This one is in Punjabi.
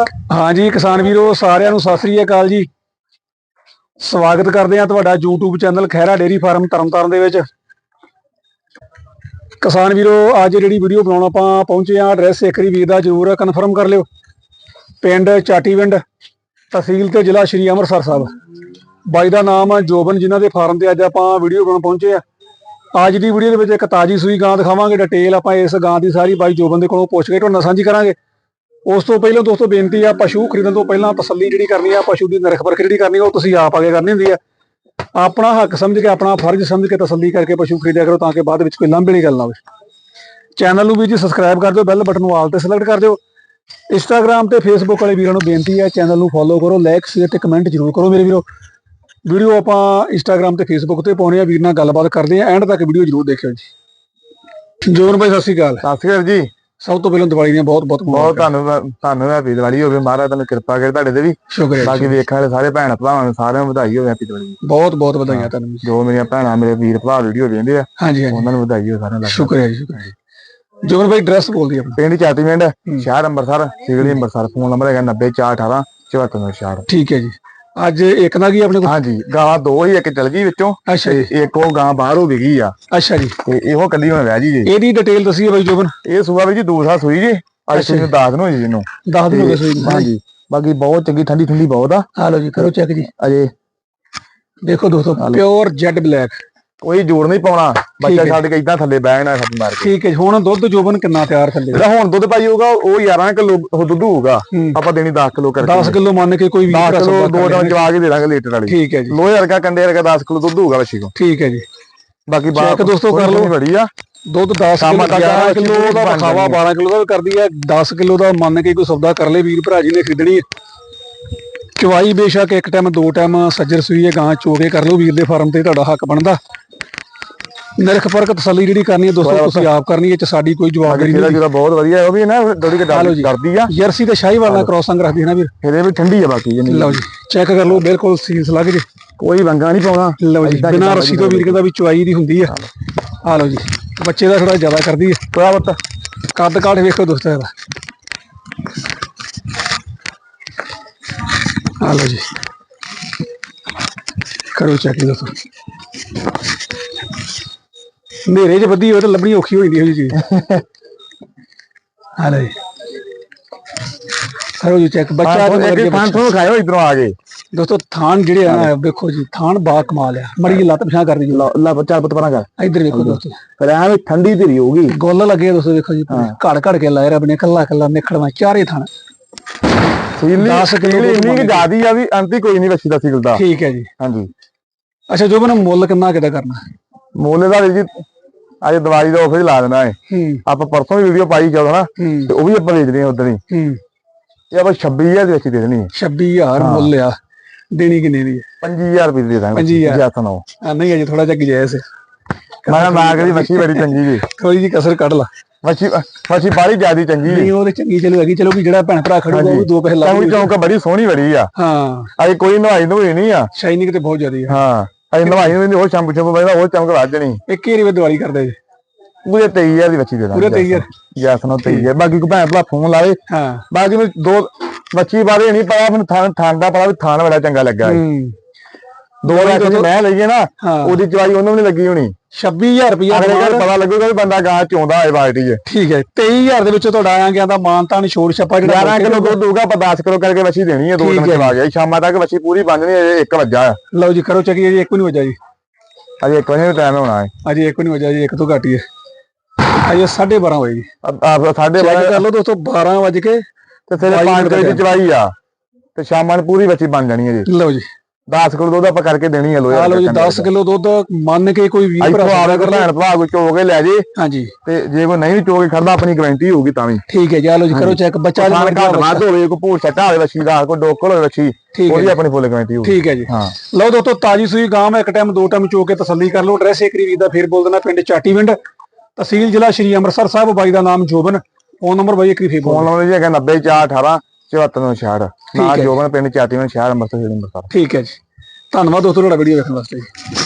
ਹਾਂਜੀ, ਕਿਸਾਨ ਵੀਰੋ, ਸਾਰਿਆਂ ਨੂੰ ਸਤਿ ਸ੍ਰੀ ਅਕਾਲ ਜੀ। ਸਵਾਗਤ ਕਰਦੇ ਹਾਂ ਤੁਹਾਡਾ YouTube channel Khaira dairy farm Tarn Taran ਦੇ ਵਿੱਚ। ਕਿਸਾਨ ਵੀਰੋ, ਅੱਜ ਜਿਹੜੀ ਵੀਡੀਓ ਬਣਾਉਣ ਆਪਾਂ ਪਹੁੰਚੇ ਆ ਐਡਰੈਸ ਇੱਕ ਵਾਰੀ ਵੀਰ ਦਾ ਜ਼ਰੂਰ ਕਨਫਰਮ ਕਰ ਲਿਓ। ਪਿੰਡ ਚਾਟੀਵਿੰਡ, ਤਹਿਸੀਲ ਤੇ ਜ਼ਿਲ੍ਹਾ ਸ਼੍ਰੀ ਅੰਮ੍ਰਿਤਸਰ ਸਾਹਿਬ। ਬਾਈ ਦਾ ਨਾਮ ਆ ਜੋਬਨ ਜਿਨ੍ਹਾਂ ਦੇ ਫਾਰਮ ਤੇ ਅੱਜ ਆਪਾਂ ਵੀਡੀਓ ਬਣਾਉਣ ਪਹੁੰਚੇ ਆ ਅੱਜ ਦੀ ਵੀਡੀਓ ਦੇ ਵਿੱਚ ਇੱਕ ਤਾਜੀ ਸੂਈ ਗਾਂ ਦਿਖਾਵਾਂਗੇ, ਡਿਟੇਲ ਆਪਾਂ ਇਸ ਗਾਂ ਦੀ ਸਾਰੀ ਬਾਈ ਜੋਬਨ ਦੇ ਕੋਲੋਂ ਪੁੱਛ ਕੇ ਤੁਹਾਨੂੰ ਸਾਂਝੀ ਕਰਾਂਗੇ। ਉਸ ਤੋਂ ਪਹਿਲਾਂ ਦੋਸਤੋ ਬੇਨਤੀ ਆ ਪਸ਼ੂ ਖਰੀਦਣ ਤੋਂ ਪਹਿਲਾਂ ਤਸੱਲੀ ਜਿਹੜੀ ਕਰਨੀ ਆ ਪਸ਼ੂ ਦੀ ਨਿਰਖ ਪਰਖ ਜਿਹੜੀ ਕਰਨੀ ਆ, ਉਹ ਤੁਸੀਂ ਆਪ ਆਗੇ ਕਰਨੀ ਹੁੰਦੀ ਆ। ਆਪਣਾ ਹੱਕ ਸਮਝ ਕੇ ਆਪਣਾ ਫਰਜ਼ ਸਮਝ ਕੇ ਤਸੱਲੀ ਕਰਕੇ ਪਸ਼ੂ ਖਰੀਦਿਆ ਕਰੋ ਤਾਂ ਕਿ ਬਾਅਦ ਵਿੱਚ ਕੋਈ ਲਾਂਭੇ ਨਹੀਂ ਗੱਲ ਨਾ ਹੋਵੇ। ਚੈਨਲ ਨੂੰ ਵੀ ਜੀ ਸਬਸਕ੍ਰਾਈਬ ਕਰ ਦਿਓ ਬੈਲ ਬਟਨ ਨੂੰ ਆਲ ਤੇ ਸਿਲੈਕਟ ਕਰ ਦਿਓ। ਇੰਸਟਾਗ੍ਰam ਤੇ ਫੇਸਬੁੱਕ ਵਾਲੇ ਵੀਰਾਂ ਨੂੰ ਬੇਨਤੀ ਹੈ ਚੈਨਲ ਨੂੰ ਫੋਲੋ ਕਰੋ ਲਾਈਕ ਸ਼ੇਅਰ ਤੇ ਕਮੈਂਟ ਜ਼ਰੂਰ ਕਰੋ ਮੇਰੇ ਵੀਰੋ। ਵੀਡੀਓ ਆਪਾਂ ਇੰਸਟਾਗ੍ਰam ਤੇ ਫੇਸਬੁੱਕ ਤੇ ਪਾਉਣੇ ਆ ਵੀਰ ਨਾਲ ਗੱਲਬਾਤ ਕਰਦੇ ਆ ਐਂਡ ਤੱਕ ਵੀਡੀਓ ਜ਼ਰੂਰ ਦੇਖਿਓ ਜੀ। ਜੋਨ ਭਾਈ ਸਤਿ ਸ਼੍ਰੀ ਅਕਾਲ। ਸਤਿ ਸ਼੍ਰੀ ਅਕਾਲ ਜੀ। ਸਭ ਤੋਂ ਪਹਿਲਾਂ ਦੀਵਾਲੀ ਦੀਆਂ ਬਹੁਤ ਬਹੁਤ ਬਹੁਤ ਧੰਨਵਾਦ ਤੁਹਾਨੂੰ ਹੈਪੀ ਦੀਵਾਲੀ ਹੋਵੇ ਮਹਾਰਾਜ ਤੁਹਾਨੂੰ ਕਿਰਪਾ ਕਰੇ ਤੁਹਾਡੇ ਤੇ ਵੀ। ਸ਼ੁਕਰੀਆ ਬਾਕੀ। ਵੇਖਣ ਵਾਲੇ ਸਾਰੇ ਭੈਣ ਭਰਾਵਾਂ ਨੂੰ ਸਾਰਿਆਂ ਨੂੰ ਵਧਾਈ ਹੋਵੇ ਹੈਪੀ ਦੀਵਾਲੀ। ਬਹੁਤ ਬਹੁਤ ਵਧਾਈਆਂ ਤੁਹਾਨੂੰ ਜੀ। ਮੇਰੀਆਂ ਭੈਣਾਂ ਮੇਰੇ ਵੀਰ ਭਰਾ ਵੀਡੀਓ ਵੇਖਦੇ ਆ ਹਾਂਜੀ ਹਾਂਜੀ। ਉਹਨਾਂ ਨੂੰ ਵਧਾਈ ਹੋਵੇ ਸਾਰਿਆਂ ਨੂੰ। ਸ਼ੁਕਰੀਆ ਜੀ ਸ਼ੁਕਰੀਆ ਜੀ। ਜੋਨ ਭਾਈ ਡਰੈਸ ਬੋਲਦੀ ਆਪਣਾ। ਪਿੰਡ ਚਾਟੀਵਿੰਡ ਸ਼ਹਿਰ ਅੰਮ੍ਰਿਤਸਰ ਸਿਗੜੀ ਅੰਮ੍ਰਿਤਸਰ ਫੋਨ ਨੰਬਰ ਹੈਗਾ 90418 7496 ਠੀਕ ਹੈ ਜੀ। ਅੱਜ ਇੱਕ ਨਾ ਕੀ ਆਪਣੇ ਕੋਲ? ਹਾਂਜੀ ਗਾਂ ਦੋ ਹੀ ਇੱਕ ਚਲ ਗਈ ਵਿੱਚੋਂ। ਅੱਛਾ ਜੀ। ਇੱਕ ਉਹ ਗਾਂ ਬਾਹਰ ਹੋ ਗਈ ਆ। ਅੱਛਾ ਜੀ। ਤੇ ਇਹੋ ਕੱਲੀ ਹੁਣ ਰਹਿ ਜੀ ਜੀ ਇਹਦੀ ਡਿਟੇਲ ਦੱਸੀਏ ਬਾਈ ਜੋਬਨ। ਇਹ ਸੂਆ ਵੀ ਜੀ ਦੂਸਰਾ ਸੂਈ ਜੀ। ਅੱਜ ਅੱਛਾ ਤੁਸੀਂ ਦੱਸ ਦਿਓ ਜੀ ਇਹਨੂੰ। ਦੱਸ ਦਿਓ ਸੋਈ ਨੂੰ। ਹਾਂਜੀ। ਬਾਕੀ ਬਹੁਤ ਚੰਗੀ ਠੰਡੀ ਠੰਡੀ ਬਹੁਤ ਆ। ਆ ਲਓ ਜੀ ਕਰੋ ਚੈੱਕ ਜੀ। ਅਜੇ ਦੇਖੋ ਦੋਸਤੋ ਪਿਓਰ ਜੈਡ ਬਲੈਕ ਕੋਈ ਜੋੜ ਨਹੀਂ ਪਾਉਣਾ। ਬੱਚਾ। ਛੱਡ ਕੇ ਇਦਾਂ ਥੱਲੇ ਬਹਿਣਾ ਸੱਤ ਮਾਰ ਕੇ। ਠੀਕ ਹੈ ਹੁਣ ਦੁੱਧ ਜੋਬਨ ਕਿੰਨਾ ਤਿਆਰ ਥੱਲੇ? ਜਿਹੜਾ ਹੁਣ ਦੁੱਧ ਪਾਈ ਹੋਊਗਾ ਉਹ 11 ਕਿਲੋ ਉਹ ਦੁੱਧ ਹੋਊਗਾ। ਆਪਾਂ ਦੇਣੀ 10 ਕਿਲੋ ਕਰਕੇ। 10 ਕਿਲੋ ਮੰਨ ਕੇ ਕੋਈ 20 10 ਕਿਲੋ ਦੋ ਲੈਣਾ। ਜਵਾ ਕੇ ਦੇ ਦਾਂਗੇ ਲੀਟਰ ਵਾਲੀ। ਠੀਕ ਹੈ ਜੀ। ਲੋਹੇ ਵਰਗਾ ਕੰਡੇ ਵਰਗਾ 10 ਕਿਲੋ ਦੁੱਧ ਹੋਊਗਾ ਬੱਚੀ ਕੋ ਠੀਕ ਹੈ ਜੀ। ਬਾਕੀ Check ਦੋਸਤੋ ਕਰ ਲਓ। ਬੜੀ ਆ। ਦੁੱਧ 10 ਸ਼ਾਮਾਂ ਕਿਲੋ ਤੱਕ 11 ਅੱਛੀ ਕਿਲੋ ਦਾ ਜਾਣੀ 12 ਕਿਲੋ ਦਾ ਕਰਦੀ ਹੈ 10 ਕਿਲੋ ਦਾ ਮੰਨ ਕੇ ਕੋਈ ਸੌਦਾ ਕਰ ਲੇ ਵੀਰ ਭਰਾ ਜੀ ਨੇ ਖਰੀਦਣੀ ਹੈ ਚਵਾਈ ਬੇਸ਼ੱਕ ਇੱਕ ਟਾਈਮ ਦੋ ਟਾਈਮ ਸੱਜਰ ਸੂਈ ਹੈ ਗਾਂ ਚੋਗੇ ਕਰ ਲਓ ਵੀਰ ਦੇ ਫਾਰਮ ਤੇ ਤੁਹਾਡਾ ਹੱਕ ਬਣਦਾ। ਨਿਰਖ ਫ਼ਰਕ ਤਸੱਲੀ ਜਿਹੜੀ ਕਰਨੀ ਹੈ ਦੋਸਤੋ ਤੁਸੀਂ ਆਪ ਕਰਨੀ ਹੈ ਚ ਸਾਡੀ ਕੋਈ ਜਵਾਬਦਾਰੀ ਨਹੀਂ ਜਿਹੜਾ ਬਹੁਤ ਵਧੀਆ ਹੈ, ਉਹ ਵੀ ਨਾ ਥੋੜੀ ਕਿ ਜੀ। ਕਰਦੀ ਆ। ਜਰਸੀ ਤੇ ਸ਼ਾਹੀਵਾਲ ਨਾਲ ਕ੍ਰੋਸਿੰਗ ਰੱਖਦੀ ਹੈ ਨਾ ਵੀਰ। ਇਹਦੇ ਵੀ ਠੰਡੀ ਆ ਬਾਕੀ ਜਨੀ ਲਓ ਜੀ ਚੈੱਕ ਕਰ ਲਓ ਬਿਲਕੁਲ ਸੀਲਸ ਲੱਗ ਜੇ। ਕੋਈ ਵੰਗਾ ਨਹੀਂ ਪਾਉਣਾ ਲਓ ਜੀ ਬਿਨਾਂ ਰੱਸੀ ਤੋਂ ਵੀਰ ਕਹਿੰਦਾ ਵੀ ਚੁਆਈ ਦੀ ਹੁੰਦੀ ਆ। ਆ ਲਓ ਜੀ ਬੱਚੇ ਦਾ ਥੋੜਾ ਜ਼ਿਆਦਾ ਕਰਦੀ ਹੈ ਥੋੜਾ ਬਹੁਤ ਕੱਦ ਕਾਠ ਵੇਖੋ ਦੋਸਤੋ ਇਹਦਾ। ਆ ਲਓ ਜੀ। ਕਰੋ ਚੈੱਕ ਦੋਸਤੋ। ਨੇਰੇ 'ਚ ਵੱਧੀ ਹੋਵੇ ਤਾਂ ਲੱਭਣੀ ਔਖੀ ਹੋ ਜਾਂਦੀ ਹੈ ਜੀ ਚੀਜ਼। ਜੀ। ਕਰੋ ਜੀ ਚੈੱਕ ਬੱਚਾ ਤੇ ਖਾਨ ਬੱਚਾ। ਤੋਂ ਖਾਇਓ ਇਧਰੋਂ ਆ ਗਏ ਦੋਸਤੋ ਥਾਨ ਜਿਹੜੇ ਆ ਨਾ ਵੇਖੋ ਜੀ ਥਾਨ ਬਾ ਕਮਾਲ ਆ। ਮੜੀ ਜਿਹੀ ਲੱਤ ਪਿਛਾਂ ਕਰਦੀ ਜੀ। ਲਾ ਚੱਲ ਪੁੱਤ ਪਰਾਂ ਕਰ ਇੱਧਰ ਵੇਖੋ ਦੋਸਤੋ। ਫਿਰ ਐਵੇਂ ਠੰਡੀ ਧੀਰੀ ਹੋਊਗੀ। ਗੋਲ ਲੱਗੇ ਆ ਦੋਸਤੋ ਵੇਖੋ ਜੀ। ਘੜ ਘੜ ਕੇ ਲਾਏ ਰੱਬ ਨੇ ਕੱਲਾ ਕੱਲਾ ਨਿਖੜਵਾ ਚਾਰੇ ਥਾਨ। ਸੀਲੀ 10 ਕਿਲੋ ਸੀਲੀ ਇੰਨੀ ਕਿ ਜ਼ਿਆਦੀ ਆ ਵੀ ਅੰਤੀ ਕੋਈ ਨਹੀਂ ਬੱਚੀ ਦਾ ਸੀਲ ਦਾ। ਠੀਕ ਹੈ ਜੀ। ਹਾਂਜੀ। ਅੱਛਾ ਜੋ ਮੈਨੂੰ ਮੁੱਲ ਕਿੰਨਾ ਕਿਦਾ ਕਰਨਾ? ਮੁੱਲ ਦਾ ਜੀ ਅੱਜ ਦੀਵਾਲੀ ਦਾ ਆਫਰ ਲਾ ਦੇਣਾ ਹੈ। ਆਪਾਂ ਪਰਸੋਂ ਵੀ ਵੀਡੀਓ ਪਾਈ ਜਦੋਂ ਨਾ ਤੇ ਉਹ ਵੀ ਆਪਾਂ ਵੇਚਦੇ ਹਾਂ ਉਧਰ ਹੀ। ਇਹ ਆਪਾਂ 26000 ਦੇ ਵਿੱਚ ਦੇ ਦੇਣੀ ਹੈ। 26000 ਮੁੱਲ ਆ। ਦੇਣੀ ਕਿੰਨੇ ਦੀ ਹੈ? 25000 ਰੁਪਏ ਦੀ ਦੇ ਦਾਂਗੇ 25,000 ਜੱਤ ਨੋ ਨਹੀਂ ਅਜੇ ਥੋੜਾ ਜਿਹਾ ਗੁਜਾਇਸ਼ ਹੈ। ਮੈਂ ਮੈਂ ਕਦੀ ਮੱਛੀ ਬੜੀ ਚੰਗੀ ਜੀ। ਥੋੜੀ ਜੀ ਕਸਰ ਕੱਢ ਲਾ। ਮੱਛੀ ਮੱਛੀ ਬਾਹਲੀ ਜ਼ਿਆਦੀ ਚੰਗੀ ਨਹੀਂ ਉਹ ਤੇ ਚੰਗੀ ਚਲੋ ਹੈਗੀ। ਚਲੋ ਵੀ ਜਿਹੜਾ ਭੈਣ ਭਰਾ ਖੜੂਗਾ ਉਹ ਦੋ ਪੈਸੇ ਲਾ ਚੌਂਕ ਬੜੀ ਸੋਹਣੀ ਬੜੀ ਆ। ਹਾਂ। ਅਜੇ ਕੋਈ ਨਵਾਈ ਨਵਾਈ ਨਹੀਂ ਆ। ਸ਼ਾਈਨਿੰਗ ਤੇ ਬਹੁਤ ਜ਼ਿਆਦੀ ਆ। ਹਾਂ। ਅਜੇ ਨਵਾਈ ਨਹੀਂ ਉਹ ਸ਼ੈਂਪੂ ਸ਼ੈਂਪੂ ਬੈਠਾ ਉਹ ਚਮਕ ਵੱਜ ਜਣੀ। ਇੱਕ ਹੀ ਵੇ ਦਿਵਾਲੀ ਕਰਦੇ ਜੀ। ਪੂਰੇ 23000 ਦੀ ਬੱਚੀ ਦੇ ਦਾਂਗੇ। ਪੂਰੇ 23,000 ਜੱਸ ਨੋ 23000 ਬਾਕੀ ਕੋਈ ਭੈਣ ਭਰਾ ਫੋਨ ਲਾਵੇ ਹਾਂ। ਬਾਕੀ ਮੈਨੂੰ ਦੋ ਮੱਛੀ ਬਾਰੇ ਨਹੀਂ ਪਤਾ ਮੈਨੂੰ ਥਾਂ ਥਾਂ ਦਾ ਪਤਾ ਵੀ ਥਾਂ ਬੜਾ ਚੰਗਾ ਲੱਗਾ ਦੋ ਲੱਖ ਦੀ ਮੈਂ ਲਈਏ ਨਾ ਉਹਦੀ ਚਵਾਈ ਉਹਨੂੰ ਵੀ ਨੀ ਲੱਗੀ ਹੋਣੀ। 26000 ਰੁਪਇਆ ਅਗਲੇ ਘਰ ਪਤਾ ਲੱਗੂਗਾ ਵੀ ਬੰਦਾ ਗਾਂ ਚੋਂਦਾ ਹੈ ਬਾਲਟੀ 'ਚ ਠੀਕ ਹੈ 23000 ਦੇ ਵਿੱਚੋਂ ਤੁਹਾਡਾ ਆਇਆ ਗਿਆ ਦਾ ਮਾਨਤਾਨ ਛੋੜ ਛੱਪਾ ਜਿਹੜਾ 11 ਕਿਲੋ ਦੁੱਧ ਦਊਗਾ ਆਪਾਂ 10 ਕਿਲੋ ਕਰਕੇ ਬੱਚੀ ਦੇਣੀ ਹੈ ਦੋ ਦਿਨ ਹੈ ਚਵਾ ਗਿਆ ਸ਼ਾਮਾਂ ਤੱਕ ਬੱਚੀ ਪੂਰੀ ਬਣ ਜਣੀ ਹੈ 1 ਵਜਾ ਲਓ ਜੀ ਕਰੋ ਚੱਕੀ ਜੀ ਇੱਕ ਵੀ ਨਹੀਂ ਵਜਾ ਜੀ। ਅਜੇ 1 ਵਜੇ ਟਾਈਮ ਹੋਣਾ ਹੈ। ਅਜੇ ਇੱਕ ਨਹੀਂ ਵਜਾ ਜੀ ਇੱਕ ਤੋਂ ਘੱਟ ਹੀ ਹੈ। ਅਜੇ 12:30 ਹੋਏ ਜੀ। ਆਪ ਸਾਡੇ ਚੈੱਕ ਕਰ ਲਓ ਦੋਸਤੋ 12 ਵਜ ਕੇ ਤੇ ਬਾਈ 5 ਮਿੰਟ ਵਜੇ ਚਵਾਈ ਆ। ਤੇ ਸ਼ਾਮਾਂ ਨੂੰ ਪੂਰੀ ਬੱਚੀ ਬਣ ਜਾਣੀ ਹੈ ਜੀ। ਲਓ ਜੀ। 10 ਕਿਲੋ ਦੁੱਧ ਆਪਾਂ ਕਰਕੇ ਦੇਣੀ ਹੈ ਲੋਏ ਆ ਲਓ ਜੀ 10 ਕਿਲੋ ਦੁੱਧ ਮੰਨ ਕੇ ਕੋਈ 20 ਭਰਾ ਆਵੇ ਲੈਣ ਭਰਾ ਕੋਈ ਚੋ ਕੇ ਲੈ ਜੇ। ਹਾਂਜੀ। ਤੇ ਜੇ ਕੋਈ ਨਹੀਂ ਚੋ ਕੇ ਖੜਦਾ ਆਪਣੀ ਗਾਰੰਟੀ ਹੋਊਗੀ ਤਾਂ ਵੀ। ਠੀਕ ਹੈ ਜੀ ਆ ਲਓ ਜੀ ਕਰੋ ਚੈੱਕ ਬੱਚਾ ਜੀ ਘੱਟ ਵੱਧ ਹੋਵੇ ਕੋਈ ਭੂਰ ਛੱਟਾ ਹੋਵੇ ਬੱਚੀ ਦਾ ਕੋਈ ਡੋਕਲ ਹੋਵੇ ਹੈ ਉਹਦੀ ਆਪਣੀ ਫੁੱਲ ਗਾਰੰਟੀ ਹੋਊਗੀ। ਠੀਕ ਹੈ ਜੀ। ਹਾਂ। ਲਓ ਦੋਸਤੋ ਤਾਜੀ ਸੂਈ ਗਾਂ ਮੈਂ ਇੱਕ ਟਾਈਮ ਦੋ ਟਾਈਮ ਚੋ ਕੇ ਤਸੱਲੀ ਕਰ ਲਓ। ਐਡਰੈਸ ਏਕਰੀ ਵੀਰ ਦਾ ਫੇਰ ਬੋਲ ਦੇਣਾ ਪਿੰਡ ਚਾਟੀਵਿੰਡ। ਤਹਿਸੀਲ ਜ਼ਿਲ੍ਹਾ ਸ਼੍ਰੀ ਅੰਮ੍ਰਿਤਸਰ ਸਾਹਿਬ ਬਾਈ ਦਾ ਨਾਮ ਜੋਬਨ। ਫੋਨ ਨੰਬਰ ਬਾਈ ਫੇਰ ਬੋਲ ਫੋਨ ਲਾਉਂਦੇ ਜੀ ਹੈਗਾ 90418 7466 ਠੀਕ ਨਾ ਹੈ। ਜੋਬਨ ਪਿੰਡ ਚਾਟੀਵਨ ਸ਼ਹਿਰ ਅੰਮ੍ਰਿਤਸਰ ਜ਼ਿਲ੍ਹਾ ਅੰਮ੍ਰਿਤਸਰ। ਠੀਕ ਹੈ ਜੀ। ਧੰਨਵਾਦ ਦੋਸਤੋ ਤੁਹਾਡਾ ਵੀਡੀਓ ਵੇਖਣ ਵਾਸਤੇ ਜੀ।